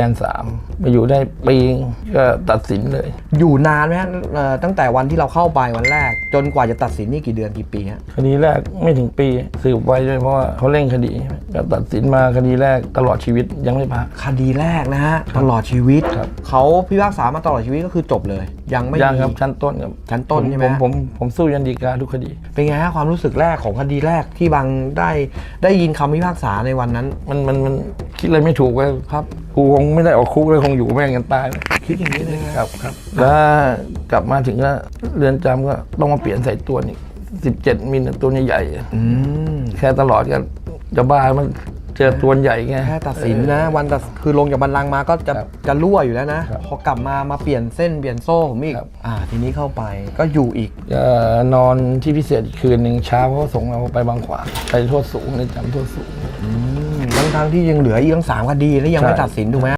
แดนสามมาอยู่ได้ปีก็ตัดสินเลย อยู่นานไหมฮะเอ่อตั้งแต่วันที่เราเข้าไปวันแรก จนกว่าจะตัดสินนี่กี่เดือนกี่ปีฮะคดีแรกไม่ถึงปีสืบไว้ด้วยเพราะว่าเขาเร่งคดีก็ตัดสินมาคดีแรกตลอดชีวิตยังไม่พัก คดีแรกนะฮะตลอดชีวิตครับ เขาพิพากษามาตลอดชีวิตก็คือจบเลย ยังไม่ยังมี ครับชั้นต้นครับชั้นต้นใช่ไหมผมผมผมสู้ยันดีกาทุกคดี เป็นไงฮะความรู้สึกแรกของคดีแรกที่บางได้ได้ยินคำพิพากษาในวันนั้น มันมันมัน คิดอะไรไม่ถูกเลยครับกูคงไม่ได้ออกคุกเลยคงอยู่แม่งกันตาย คิดอย่างนี้เลยฮะครับครับ แล้วกลับมาถึงก็เรือนจำก็ต้องมาเปลี่ยนใส่ตัวนี่สิบเจ็ดมิลตัวใหญ่ๆอืมแค่ตลอดกันจะบ้ามันเจอตัวใหญ่ไง แค่ตัดสินนะ วันตัดคือลงจากบันลังก์มาก็จะครับจะรั่วอยู่แล้วนะครับพอกลับมามาเปลี่ยนเส้นเปลี่ยนโซ่ผมอีก ครับ อ่า ทีนี้เข้าไปก็อยู่อีกจะนอนที่พิเศษอีกคืนหนึ่งเช้าเขาก็ส่งเราไปบางขวางไปโทษสูงในจำโทษสูงอืม ทั้งทั้งๆที่ยังเหลืออีกทั้งสามคดีและยังไม่ใช่ตัดสินถูกไหม